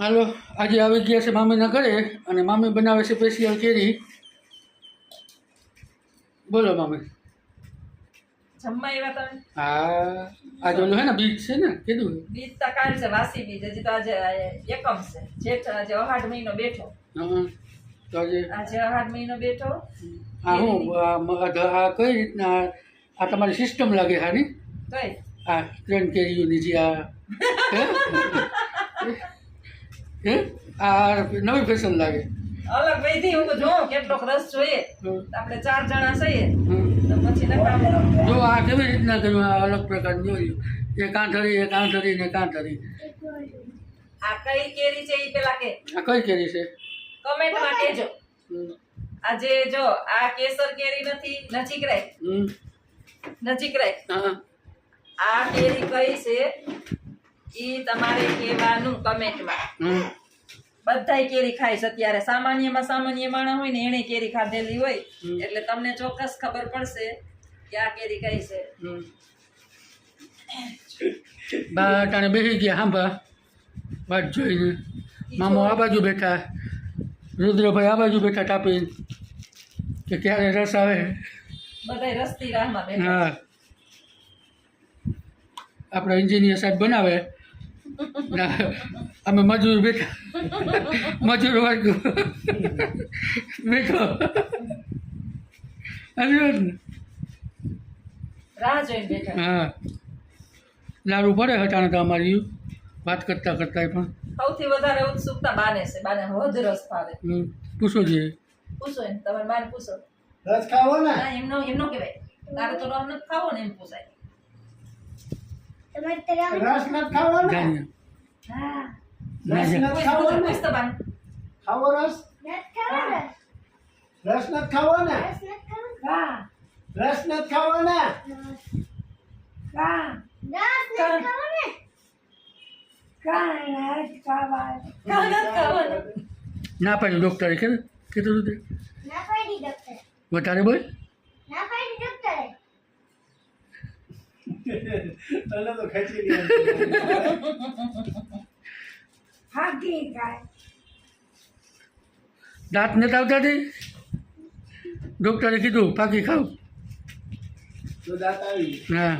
હાલો આજે આવી ગયા છે મામીના ઘરે અને મામી બનાવે છે સ્પેશિયલ કેરી. બોલો મામી. જમવા આવ્યા તમે? હા આજે ઓલું હે ને બીજ છે ને કીધું. બીજ તો કાલ છે વાસી બીજ હજી તો આજે એકમ છે. જેઠ આજે અહાડ મહિનો બેઠો. હા તો આજે આજે અહાડ મહિનો બેઠો. આ હું આ આ ધ- આ કઈ રીતના આ તમારી સિસ્ટમ લાગે હાની કઈ આ ટ્રેન કેરીઓની જે આ હે? આ નવી ફેશન લાગે. અલગ વૈધી હું જોઉં કેટલોક રસ જોઈએ. આપણે ચાર જણા છીએ. તો પછી જો આ કેવી રીતના અલગ પ્રકારની જોયું એક આંધળી એક આંધળી ને એક આ કઈ કેરી છે એ પેલા કે? આ કઈ કેરી છે? કમેન્ટમાં કહેજો. આજે જો આ કેસર કેરી નથી નજીક રાખ હમ. નજીક રાખ આ કેરી કઈ છે? ઈ તમારે કહેવાનું કમેન્ટમાં. હમ. બધાય કેરી ખાય છે અત્યારે. સામાન્યમાં સામાન્ય માણસ હોય ને એને કેરી ખાધેલી હોય. એટલે તમને ચોક્કસ ખબર પડશે કે આ કેરી કઈ છે. હમ. બા અટાણે બેસી ગયા હાંભા. વાત જોઈને. મામો આ બાજુ બેઠા. રુદ્રભાઈ આ બાજુ બેઠા ટાપી કે ક્યારે રસ આવે? બધાય રસ્તી રાહમાં બેઠા. હા. આપણા એન્જિનિયર સાહેબ બનાવે. અમે મજૂર બેઠા. મજૂર વર્ગ. બેઠો. હા. લાડુ પડે હટાણે તો અમારી વાત કરતા કરતા પણ. સૌથી વધારે ઉત્સુકતા બાને છે. બાને વધુ રસ ભાવે પૂછો જોઈએ. પૂછો એમ. તમે બાને પૂછો. રસ ખાવો ને? ના એમનો એમનો કહેવાય. તારે તો રસ નથી ખાવો ને એમ પૂછાય. રસ નથી ખાવો ને? જાણીએ. હા. ના રસ. ખાવો ને? રસ રસ નથી ખાવો રસ. નથી ખાવો ને કાં નથી ખાવાનું. ના પાડ્યું ડૉક્ટરે. કીધું હતું તે? વધારે બોલ. તને તો ખેંચી દાંત નથી આવતા હતી ડૉક્ટરે કીધું પાકી ખાવ. તો દાંત હા.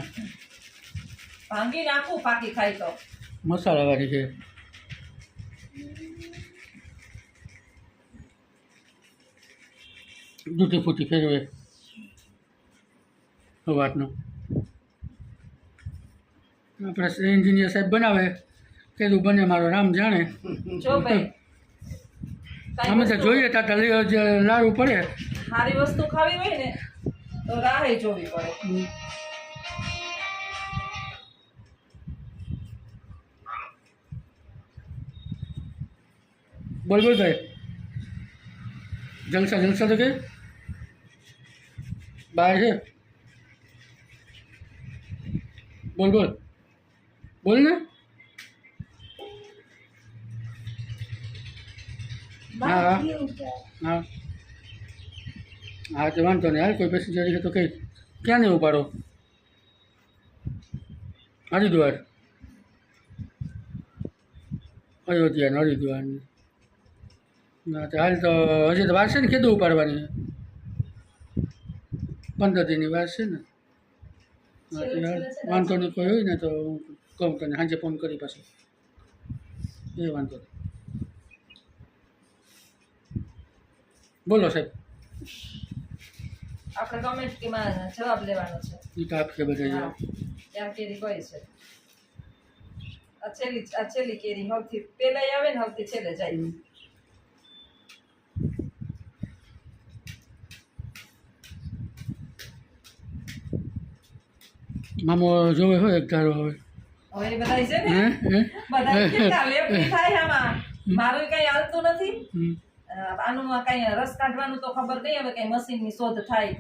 ભાંગી નાખું પાકી ખાઈ તો. મસાલાવાળી છે. દૂધી ફૂટી ફેરવે. વાતનો આપણે એન્જિનિયર સાહેબ બનાવે કીધું બને મારો રામ જાણે. અમે તો જોઈએ તાતા લારું પડે. સારી વસ્તુ ખાવી હોય ને તો રાહે જોવી પડે. બોલ બોલ ભાઈ. જલસા જલસા તો કે? બહાર છે? બોલ બોલ. બોલ ને. હા. હા હા. હા તો વાંધો નહીં. હાલ કોઈ પેસેન્જર છે તો કંઈ ક્યાં નહીં ઉપાડો? હરિદ્વાર. અયોધ્યા ને હરિદ્વાર ના. તો હાલ તો હજી તો વાર છે ને કીધું ઉપાડવાની. પંદર દિનની વાર છે ને. વાંધો નહીં કોઈ હોય ને તો કહું તને સાંજે ફોન કરી પાછો. એ વાંધો બોલો સાહેબ. આપણે કમેન્ટ કે જવાબ લેવાનો છે. એ તો આપશે બધા ત્યાં કેરી કઈ છે. આ છેલ્લી કેરી સૌથી પેલા આવે ને હવથી છેલ્લે જાય. મામો જોવે હોય એક ધારો હવે. હવે બધાય છે ને? હે બધા કેટલા થાય આમાં. મારું કઈ હાલતું નથી. આનું કઈ રસ કાઢવાનું તો ખબર નહીં હવે કઈ મશીનની શોધ થાય.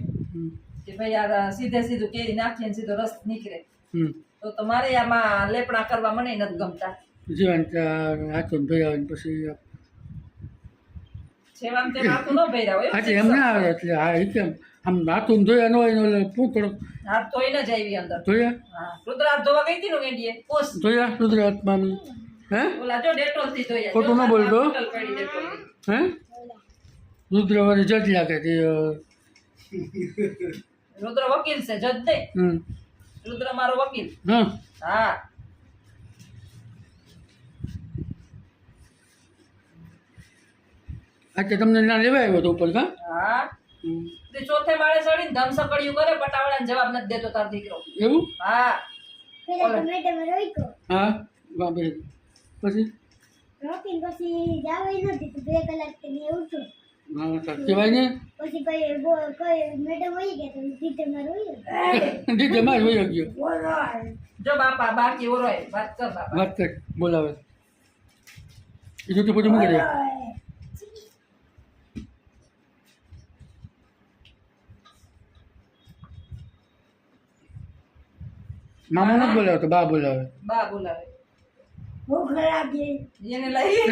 કે ભાઈ આ સીધે સીધું કેરી નાખીએ ને સીધો રસ નીકળે. તો તમારે આમાં લેપણા કરવા મને નથી ગમતા. જીવન હાથો ભાઈ આવે ને પછી જેમ તેમ હાથું ન ભર્યા એમ ના આવે એટલે હા એ કેમ આમ હાથું ધોયા ન હોય ને થોડુંક હાથ ધોઈને જ આવી અંદર. ધોયા હા. રુદ્ર હાથ ધોવા ગઈ હતી ને પોસ. ધોયા હે? ઓલા જો ડેટોલથી ધોઈ ખોટું ન બોલતો. હે? રુદ્ર ડેટોલની. જજ લાગે તે રુદ્ર વકીલ છે જજ નહીં. હમ. રુદ્ર મારો વકીલ. હા. હા. આજે તમને ના લેવા આવ્યો તો ઉપર હા. તે ચોથે માળે ચડીને ધમસકડિયું કરે પટાવાળાને જવાબ નથી દેતો તાર દીકરો. એવું? હા. હા વાહ બે પછી? રોકીને પછી જાવાય નથી તો બે કલાક કે નહીં ઉઠું હા તો કહેવાય ને? પછી કોઈ બો- કોઈ મેડમ હોય ગયા તો બધું માં રોઈ દીધે માં જ વયો ગયો જો બાપા બાકી ઓરોય વાત કર બાપા વાત કર બોલાવે એ જુઠું બધું મૂકી દે મામા નથી બોલાવતો બા બોલાવે. બા બોલાવે. ભૂખ લાગી એને લઈ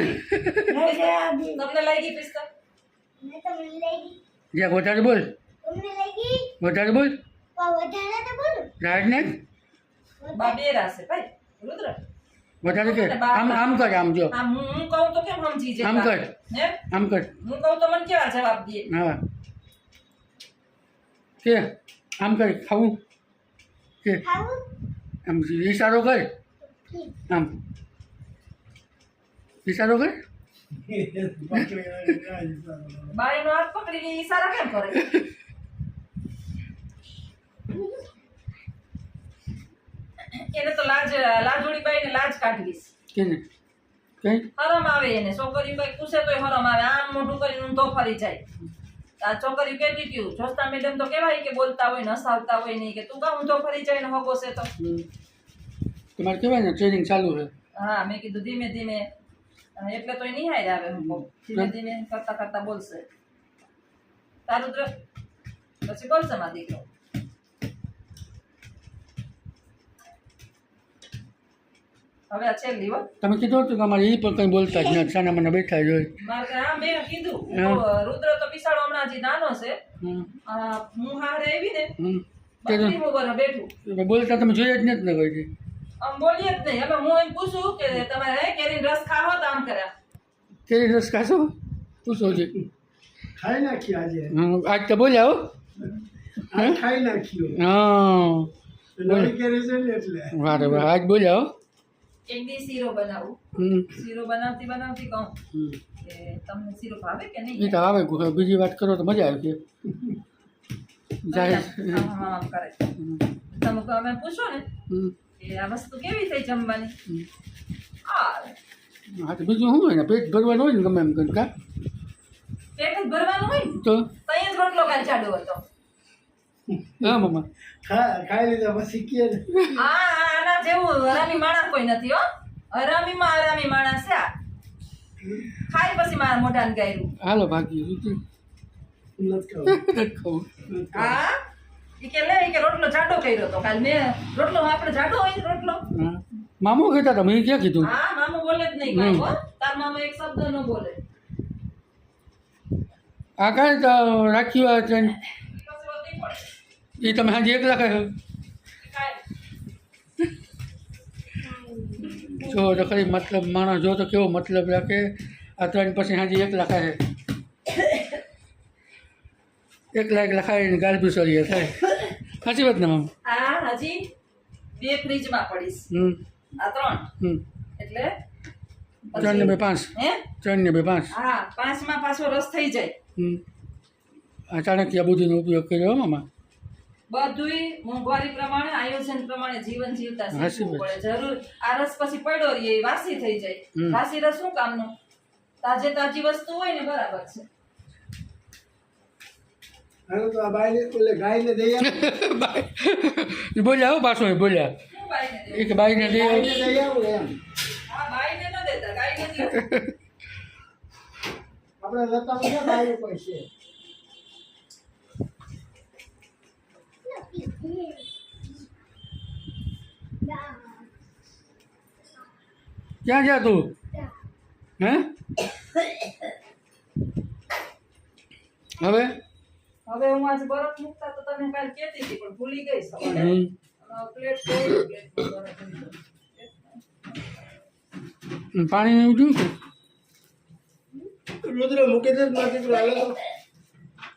ભૂખ લાગી તમને લાગી પિસ્તા? મેં તમને લઈ ગઈ. જ્યાં વધારે બોલ. તમને લઈ ગઈ? વધારે બોલ. વધારે તો બોલ. રાજ ને? બા બે રાસે ભાઈ. રુદ્ર. વધારે કે? આમ આમ કર આમ જો. આમ હું હું કહું તો કેમ સમજી જાય આમ કર. હે? આમ કર. હું કહું તો મને કેવા જવાબ દે? હા. કે? આમ કર ખાવું? કે આમ ઈશારો કર આમ કર બાઈનો હાથ પકડીને ઈશારા કેમ કરે? એને તો લાજ લાજોડી બાઈને લાજ કાઢવીશ. કેને? કઈ? હરમ આવે એને. છોકરીઓ કઈ પૂછે તોય હરમ આવે. આમ મોઢું કરીને તો ફરી જાય. આ છોકરીઓ કહેતી હતી જોસ્તા મેડમ તો કહેવાય કે બોલતા હોય ને હસાવતા હોય નહીં કે તું કા તો ફરી જાય ને હગો છે તો તમારે કહેવાય ને ટ્રેનિંગ ચાલુ છે. હા મેં કીધું ધીમે ધીમે. એટલે તો નિહાય આવે હું ધીમે ધીમે કરતા કરતા બોલશે. તારું પછી બોલશે મારા દીકરો. હવે આ છેલ્લી હો તમે કીધું હતું કે અમારે એ પણ કંઈ બોલતા જ નથી સાના મને બેઠા જ હોય. મારે હા મેં કીધું. રુદ્ર તો પિસાડો હમણાં હજી નાનો છે. હું હારે આવી ને બોલતા તમે જોઈએ જ નથી ને કોઈ આમ બોલીએ જ નહીં. હવે હું એમ પૂછું કે તમારે હે કેરી રસ ખાવો તો આમ કર્યા. કેરી રસ ખાશો? પૂછો છે ખાઈ નાખી આજે. આજ તો બોલ્યા હો. ખાઈ નાખ્યું. હા. કેરી છે ને એટલે. વારે વાહ આજ બોલ્યા હો. એક દી શીરો બનાવું. હમ. શીરો બનાવતી બનાવતી કહું હમ. કે તમને શીરો ભાવે કે એ નહીં તો આવે બીજી વાત કરો તો મજા આવે છે. જાય. કરે તમે તો અમે પૂછો ને હમ. કે આ વસ્તુ કેવી થઈ જમવાની. હા તો બીજું શું હોય ને? પેટ ભરવાનું હોય ને ગમે એમ કરીને કા? પેટ જ ભરવાનું હોય ને? તો? અહીંયા જ રોટલો કાલ ચાડો હતો. હા મમ્મા. ખા- ખાઈ લીધા પછી કે હા આના જેવું હરામી માણસ કોઈ નથી હો. હરામીમાં હરામી માણસ છે આ. ખાઈ પછી મારા મોઢાને ગાયરું. હાલો ભાગી હા ઈ કે લે ઈ કે રોટલો જાડો કર્યો તો. કાલ મેં રોટલો આપણે જાડો હોય રોટલો. મામો કહેતા હતા મેં ક્યાં કીધું? હા મામો બોલે જ નહીં કાંઈ હો. તાર મામો એક શબ્દ ન બોલે. આ કાંઈ તો રાખ્યું આ એ તમે હાજી એકલા કહે કાંઈ જો તો ખરી મતલબ માણસ જો તો કેવો મતલબ રાખે? આ ત્રણ પછી હાજી એક ખાય. એકલા લખાય ને ગાલ પીસોરીએ થાય. સાચી વાત ને મમ? હજી. બે ફ્રીજમાં પડીશ. હમ. આ ત્રણ. હમ. એટલે ત્રણ ને બે પાંચ. હે? ત્રણ ને બે પાંચ. હા પાંચમાં પાછો રસ થઈ જાય. હમ. આ ચાણક્ય બુદ્ધિનો ઉપયોગ કર્યો હો મામા. બધુંય મોંઘવારી પ્રમાણે આયોજન પ્રમાણે જીવન જીવતા શીખવું પડે. જરૂર આ રસ પછી પડ્યો રહીએ વાસી થઈ જાય. વાસી રસ શું કામનો? તાજે તાજી વસ્તુ હોય ને બરાબર છે. હાલો તો આ બાઈને ઓલે ગાયને દઈ આવો. એ બોલ્યા હો પાછો બોલ્યા. શું બાઈને દેવું? એ કે બાઈને દે ગાયને દઈ હા બાઈને ન દેતા ગાઈને આપણે લતા બાઈ ઉપર છે. ક્યાં ગયા તું? હે? હવે? હવે હું આજે બરફ મૂકતા તો તને કાલ કહેતી હતી પણ ભૂલી ગઈ સવારે. પ્લેટ પ્લેટ પાણી એવું જોયું કે? રુદ્ર મૂકી દે મારા દીકરો હાલે તો.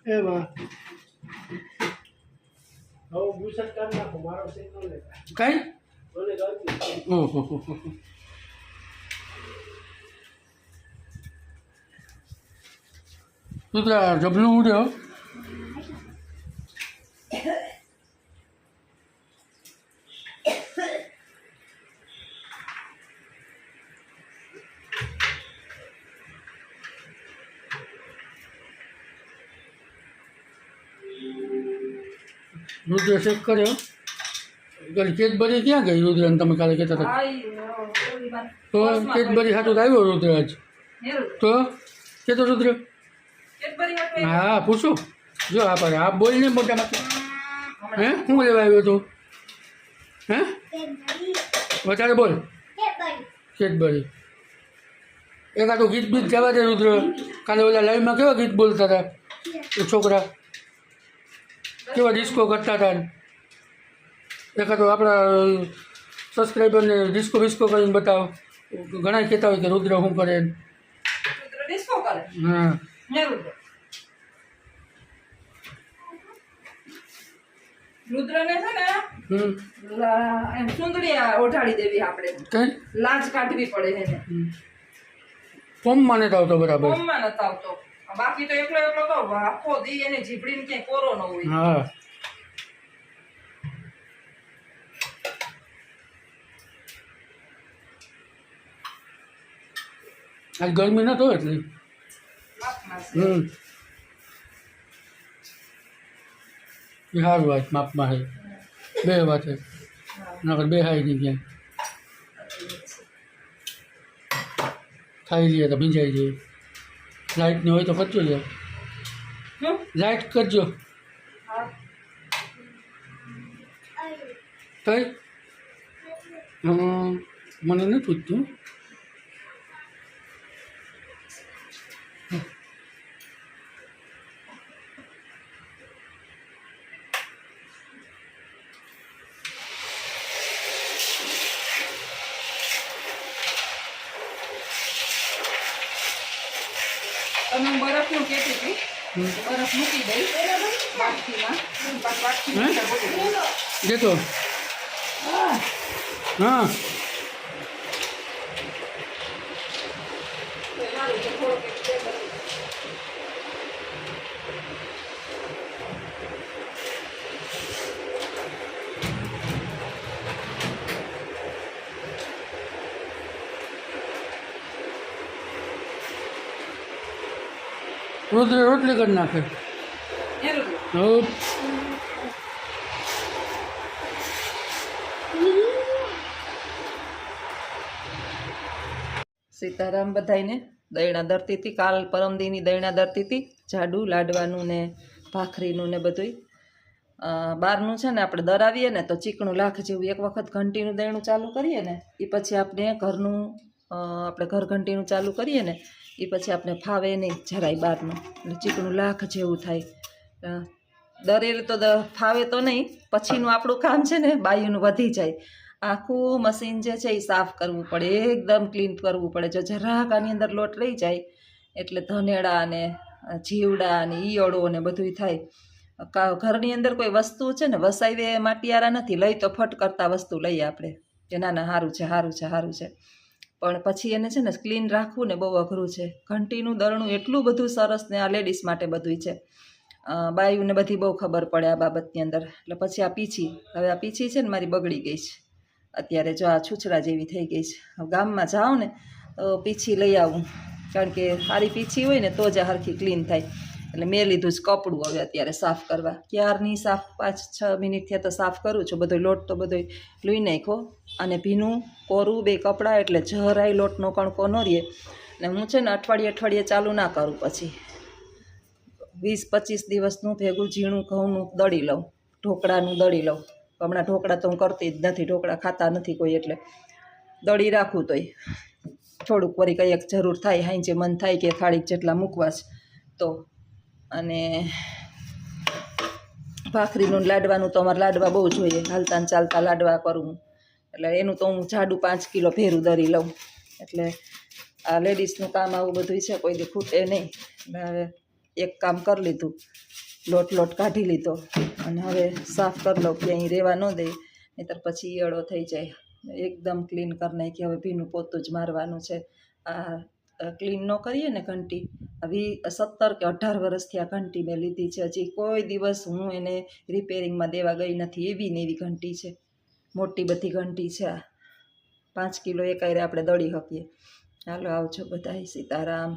એ માં હવે ભૂસટ કાઢ નાખો મારો સીટ ન લેતા કાંઈ. રુદ્રા જબલું ઉડ્યો રુદ્ર ચેક કર્યો. ગઈ કેદબરી ક્યાં ગઈ? રુદ્રને તમે કાલે કહેતા હતા. તો કેદબરી હાટું આવ્યો રુદ્ર આજ? તો કેતો રુદ્ર? હા પૂછો. જો આ પર આ બોલને મોટામાંથી હે? શું લેવા આવ્યો તું? હે? વધારે બોલ. કેદબરી એકાદું ગીત બીત ગાવા દે રુદ્ર. કાલે ઓલા લાઈવમાં કેવા ગીત બોલતા હતા? એ છોકરા. કેવા ડિસ્કો કરતા હતા એકાદો આપણા સબસ્ક્રાઈબરને ડિસ્કો બિસ્કો કરીને બતાવો. ઘણા કહેતા હોય કે રુદ્ર શું કરે રુદ્ર હા. રુદ્ર? રુદ્રને છે ને એમ સુંદરી ઓઢાડી દેવી આપણે. કઈ? લાજ કાઢવી પડે એને. ફોર્મમાં નથી આવતો બરાબર. ફોર્મમાં નથી આવતો. બાકી તો એકલો એકલો તો આખો દી એને જીભડીને ક્યાંય કોરો ન હોય. હા. આજ ગરમી નતો એટલી? હમ. સારું વાત માપમાં છે. બે વાત છે. નકર બે હાઈ નહીં ક્યાંય. ખાઈ જઈએ તો ભીંજાઈ જઈએ. લાઇટની હોય તો કરજો યાર? લાઇટ કરજો. કઈ મને નથી પૂછતું પાછું વાટકીમાં હે? મૂકી દઈ. દેતો હા તો સારું છે, થોડુંક એક બે બરફ. રોટલી રોટલી કરી નાખે હવ સીતારામ બધાયને દયણા ધરતી હતી, કાલ પરમદીની દયણા ધરતી હતી, જાડું લાડવાનું ને ભાખરીનું ને બધુંય. બહારનું છે ને આપણે દરાવીએ ને તો ચીકણું લાખ જેવું એક વખત ઘંટીનું દયણું ચાલુ કરીએ ને એ પછી આપણે ઘરનું આપણે ઘર ઘંટીનું ચાલુ કરીએ ને એ પછી આપણે ફાવે નહીં જરાય બહારનું એટલે ચીકણું લાખ જેવું થાય. દરેલ તો ફાવે તો નહીં, પછીનું આપણું કામ છે ને, બાયુનું વધી જાય. આખું મશીન જે છે એ સાફ કરવું પડે, એકદમ ક્લીન કરવું પડે. જો જરાક આની અંદર લોટ રહી જાય, એટલે ધનેડા ને જીવડા અને ઈયળો ને બધુંય થાય. ઘરની અંદર કોઈ વસ્તુ છે ને વસાવીએ માટિયારા નથી, લઈ તો ફટ કરતા વસ્તુ લઈએ આપણે. કે ના ના સારું છે સારું છે સારું છે. પણ પછી એને છે ને ક્લીન રાખવું ને બહુ અઘરું છે. ઘંટીનું દરણું એટલું બધું સરસ ને આ લેડીઝ માટે બધું છે. બાયુને બધી બહુ ખબર પડે આ બાબતની અંદર. એટલે પછી આ પીછી. હવે આ પીછી છે ને મારી બગડી ગઈ છે. અત્યારે જો આ છૂછડા જેવી થઈ ગઈ છે. હવે ગામમાં જાઉં ને, તો પીછી લઈ આવું. કારણ કે સારી પીછી હોય ને, તો જ આ હરખી ક્લીન થાય. એટલે મેં લીધું જ કપડું હવે અત્યારે સાફ કરવા. ક્યારની સાફ? પાંચ, છ મિનિટ થયા તો સાફ કરું છું. બધો લોટ તો બધો લૂઈ નાખ્યો. અને ભીનું, કોરું, બે કપડાં, એટલે જરાય લોટનો કણકો ન રહે. ને હું છે ને અઠવાડિયે અઠવાડિયે ચાલુ ના કરું પછી. વીસ પચીસ દિવસનું ભેગું ઝીણું ઘઉંનું દળી લઉં, ઢોકળાનું દળી લઉં. હમણાં ઢોકળા તો હું કરતી જ નથી, ઢોકળા ખાતા નથી કોઈ એટલે દળી રાખું તોય. થોડુંક વળી કંઈક જરૂર થાય, હાઈ મન થાય કે થાળી જેટલા મૂકવા છે તો. અને ભાખરીનું લાડવાનું તો અમારે લાડવા બહુ જોઈએ હાલતા ચાલતા લાડવા કરું એટલે એનું તો હું જાડું પાંચ કિલો ભેરું દરી લઉં. એટલે આ લેડીઝનું કામ આવું બધું છે, કોઈ દી ખૂટે નહીં. એટલે હવે એક કામ કરી લીધું. લોટ લોટ કાઢી લીધો અને હવે સાફ કરી લઉં અહીં રહેવા ન દે, નહીતર પછી ઈયળો થઈ જાય. એકદમ ક્લીન કરી નાખી, હવે ભીનું પોતું જ મારવાનું છે. આ ક્લીન ન કરીએ ને ઘંટી આવી સત્તર કે અઢાર વર્ષથી આ ઘંટી મેં લીધી છે. હજી કોઈ દિવસ હું એને રિપેરિંગમાં દેવા ગઈ નથી, એવી ને એવી ઘંટી છે. મોટી બધી ઘંટી છે આ. પાંચ કિલો એકાયરે આપણે દળી શકીએ ચાલો આવજો બધાય, સીતારામ.